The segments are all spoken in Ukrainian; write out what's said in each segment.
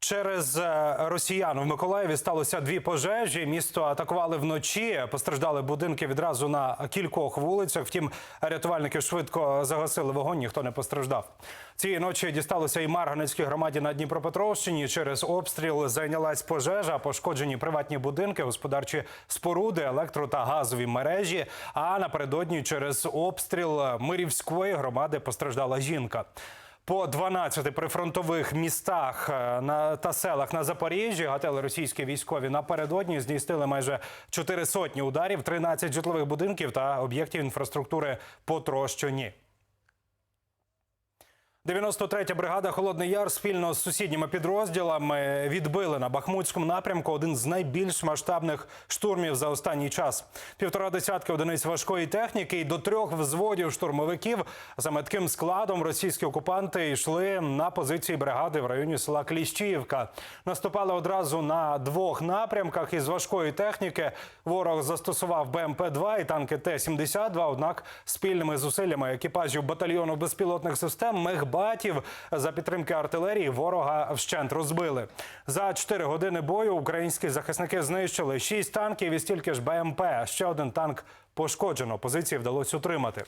Через е, росіян в Миколаєві сталося дві пожежі. Місто атакували вночі. Постраждали будинки відразу на кількох вулицях. Втім, рятувальники швидко загасили вогонь. Ніхто не постраждав. Цієї ночі дісталося і Марганецькій громаді на Дніпропетровщині. Через обстріл зайнялась пожежа, пошкоджені приватні будинки, господарчі споруди, електро та газові мережі. А напередодні через обстріл Мирівської громади постраждала жінка. По 12 прифронтових містах е, на та селах на Запоріжжі гатели російські військові напередодні здійснили майже 4 сотні ударів, 13 житлових будинків та об'єктів інфраструктури потрощені. 93-я бригада Холодний Яр спільно з сусідніми підрозділами відбили на Бахмутському напрямку один з найбільш масштабних штурмів за останній час. Півтора десятки одиниць важкої техніки і до трьох взводів штурмовиків за метким складом російські окупанти йшли на позиції бригади в районі села Кліщіївка. Наступали одразу на двох напрямках із важкої техніки. Ворог застосував БМП-2 і танки Т-72, однак спільними зусиллями екіпажів батальйону безпілотних систем мехбатів за підтримки артилерії ворога вщент розбили. За 4 години бою українські захисники знищили 6 танків і стільки ж БМП. Ще один танк пошкоджено. Позиції вдалося утримати.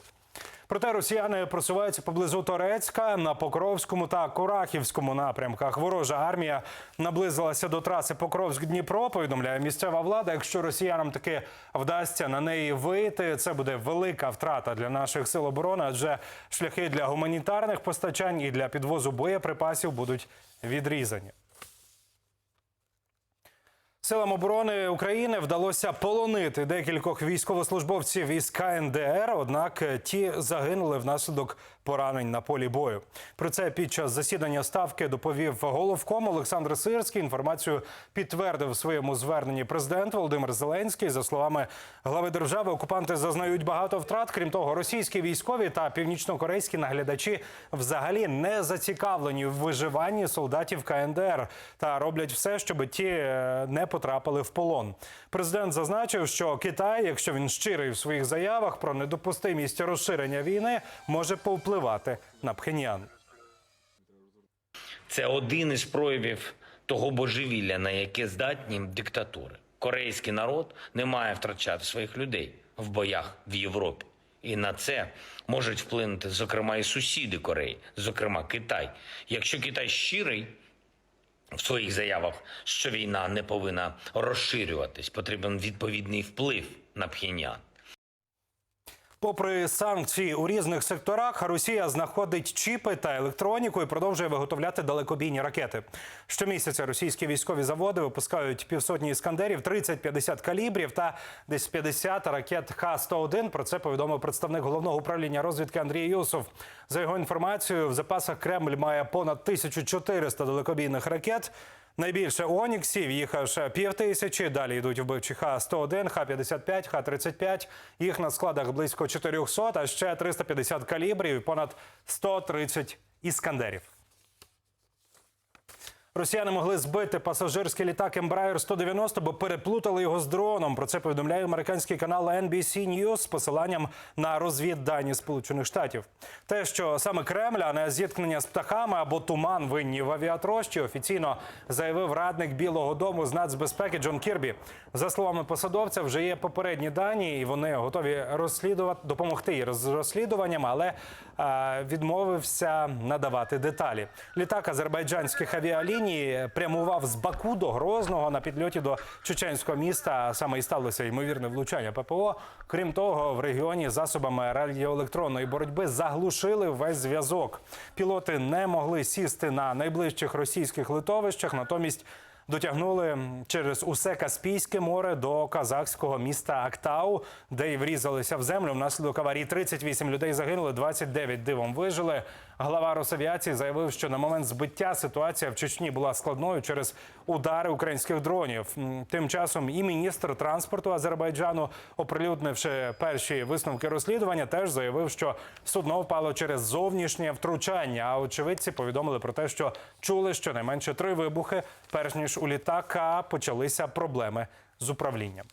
Проте росіяни просуваються поблизу Торецька на Покровському та Курахівському напрямках. Ворожа армія наблизилася до траси Покровськ-Дніпро. Повідомляє місцева влада. Якщо росіянам таки вдасться на неї вийти, це буде велика втрата для наших сил оборони, адже шляхи для гуманітарних постачань і для підвозу боєприпасів будуть відрізані. Силам оборони України вдалося полонити декількох військовослужбовців із КНДР, однак ті загинули внаслідок поранень на полі бою. Про це під час засідання ставки доповів головком Олександр Сирський. Інформацію підтвердив в своєму зверненні президент Володимир Зеленський. За словами глави держави, окупанти зазнають багато втрат. Крім того, російські військові та північнокорейські наглядачі взагалі не зацікавлені в виживанні солдатів КНДР та роблять все, щоб ті е, не потрапили в полон. Президент зазначив, що Китай, якщо він щирий в своїх заявах про недопустимість розширення війни, може повпливати на Пхеньян. Це один із проявів того божевілля, на яке здатні диктатури. Корейський народ не має втрачати своїх людей в боях в Європі. І на це можуть вплинути, зокрема, і сусіди Кореї, зокрема Китай. Якщо Китай щирий в своїх заявах, що війна не повинна розширюватись, потрібен відповідний вплив на Пхеньян. Попри санкції у різних секторах, Росія знаходить чіпи та електроніку і продовжує виготовляти далекобійні ракети. Щомісяця російські військові заводи випускають півсотні іскандерів, 30-50 калібрів та десь 50 ракет Х-101. Про це повідомив представник головного управління розвідки Андрій Юсов. За його інформацією, в запасах Кремль має понад 1400 далекобійних ракет. Найбільше Оніксів, їх аж пів тисячі. Далі йдуть вбивчі Х-101, Х-55, Х-35. Їх на складах близько 400, а ще 350 калібрів і понад 130 іскандерів. Росіяни могли збити пасажирський літак Embraer 190, бо переплутали його з дроном. Про це повідомляє американський канал NBC News з посиланням на розвіддані Сполучених Штатів. Те, що саме Кремль, а не зіткнення з птахами або туман винні в авіатрощі, офіційно заявив радник Білого Дому з нацбезпеки Джон Кірбі. За словами посадовця, вже є попередні дані, і вони готові розслідувати допомогти з розслідуванням, але е, відмовився надавати деталі. Літак азербайджанських авіаліній прямував з Баку до Грозного на підльоті до чеченського міста. Саме і сталося ймовірне влучання ППО. Крім того, в регіоні засобами радіоелектронної боротьби заглушили весь зв'язок. Пілоти не могли сісти на найближчих російських литовищах, натомість. Дотягнули через усе Каспійське море до казахського міста Актау, де й врізалися в землю. Внаслідок аварії 38 людей загинули, 29 дивом вижили. Глава Росавіації заявив, що на момент збиття ситуація в Чечні була складною через удари українських дронів. Тим часом і міністр транспорту Азербайджану, оприлюднивши перші висновки розслідування, теж заявив, що судно впало через зовнішнє втручання. А очевидці повідомили про те, що чули щонайменше три вибухи, перш ніж у літака почалися проблеми з управлінням.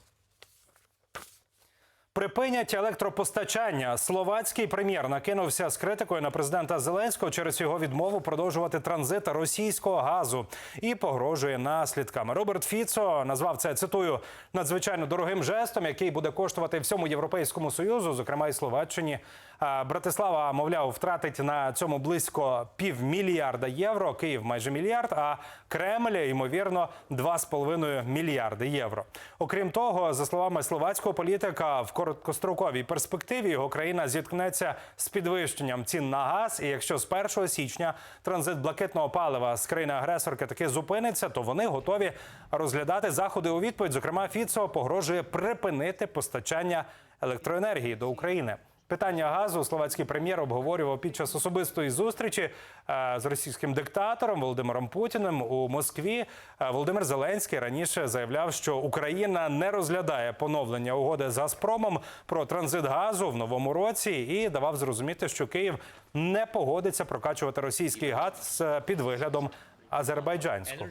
Припинять електропостачання. Словацький прем'єр накинувся з критикою на президента Зеленського через його відмову продовжувати транзит російського газу і погрожує наслідками. Роберт Фіцо назвав це цитую надзвичайно дорогим жестом, який буде коштувати всьому європейському союзу, зокрема і Словаччині. Братислава, мовляв, втратить на цьому близько півмільярда євро. Київ майже мільярд. А Кремль ймовірно 2,5 мільярди євро. Окрім того, за словами словацького політика, в короткостроковій перспективі його країна зіткнеться з підвищенням цін на газ. І якщо з 1 січня транзит блакитного палива з країни-агресорки таки зупиниться, то вони готові розглядати заходи у відповідь. Зокрема, Фіцо погрожує припинити постачання електроенергії до України. Питання газу словацький прем'єр обговорював під час особистої зустрічі е, з російським диктатором Володимиром Путіним у Москві. Е, Володимир Зеленський раніше заявляв, що Україна не розглядає поновлення угоди з Газпромом про транзит газу в новому році і давав зрозуміти, що Київ не погодиться прокачувати російський газ е, під виглядом азербайджанського.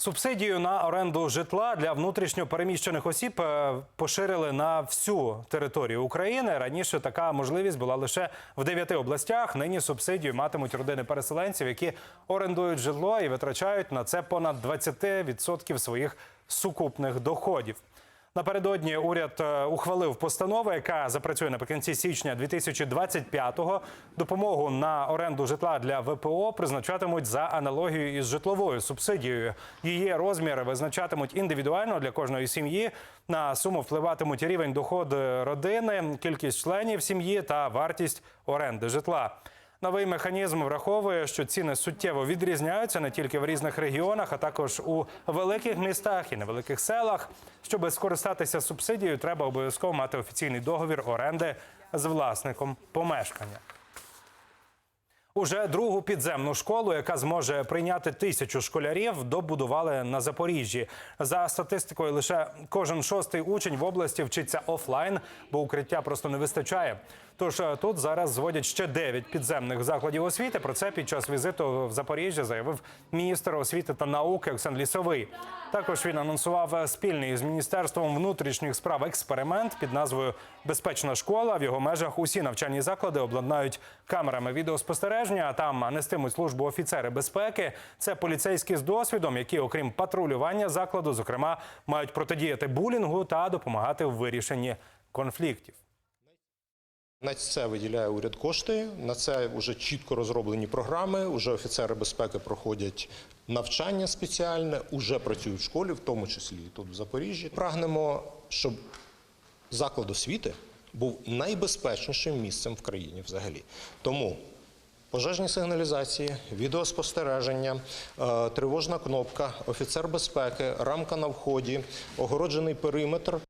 Субсидію на оренду житла для внутрішньо переміщених осіб е, поширили на всю територію України. Раніше така можливість була лише в дев'яти областях. Нині субсидію матимуть родини переселенців, які орендують житло і витрачають на це понад 20% своїх сукупних доходів. Напередодні уряд е, ухвалив постанову, яка запрацює наприкінці січня 2025-го. Допомогу на оренду житла для ВПО призначатимуть за аналогією із житловою субсидією. Її розміри визначатимуть індивідуально для кожної сім'ї. На суму впливатимуть рівень доходу родини, кількість членів сім'ї та вартість оренди житла. Новий механізм враховує, що ціни суттєво відрізняються не тільки в різних регіонах, а також у великих містах і невеликих селах. Щоб скористатися субсидією, треба обов'язково мати офіційний договір оренди з власником помешкання. Уже другу підземну школу, яка зможе прийняти тисячу школярів, добудували на Запоріжжі. За статистикою, лише кожен шостий учень в області вчиться офлайн, бо укриття просто не вистачає. Тож е, тут зараз зводять ще 9 підземних закладів освіти. Про це під час візиту в Запоріжжя заявив міністр освіти та науки Оксан Лісовий. Також він анонсував е, спільний з міністерством внутрішніх справ експеримент під назвою Безпечна школа. В його межах усі навчальні заклади обладнають камерами відеоспостереження. А там нестимуть службу офіцери безпеки. Це поліцейські з досвідом, які, окрім патрулювання закладу, зокрема, мають протидіяти булінгу та допомагати в вирішенні конфліктів. На це виділяє уряд кошти. На це вже чітко розроблені програми. Уже офіцери безпеки проходять навчання спеціальне, уже працюють в школі, в тому числі і тут в Запоріжжі. Прагнемо, щоб заклад освіти був найбезпечнішим місцем в країні взагалі. Тому пожежні сигналізації, відеоспостереження, е, тривожна кнопка, офіцер безпеки, рамка на вході, огороджений периметр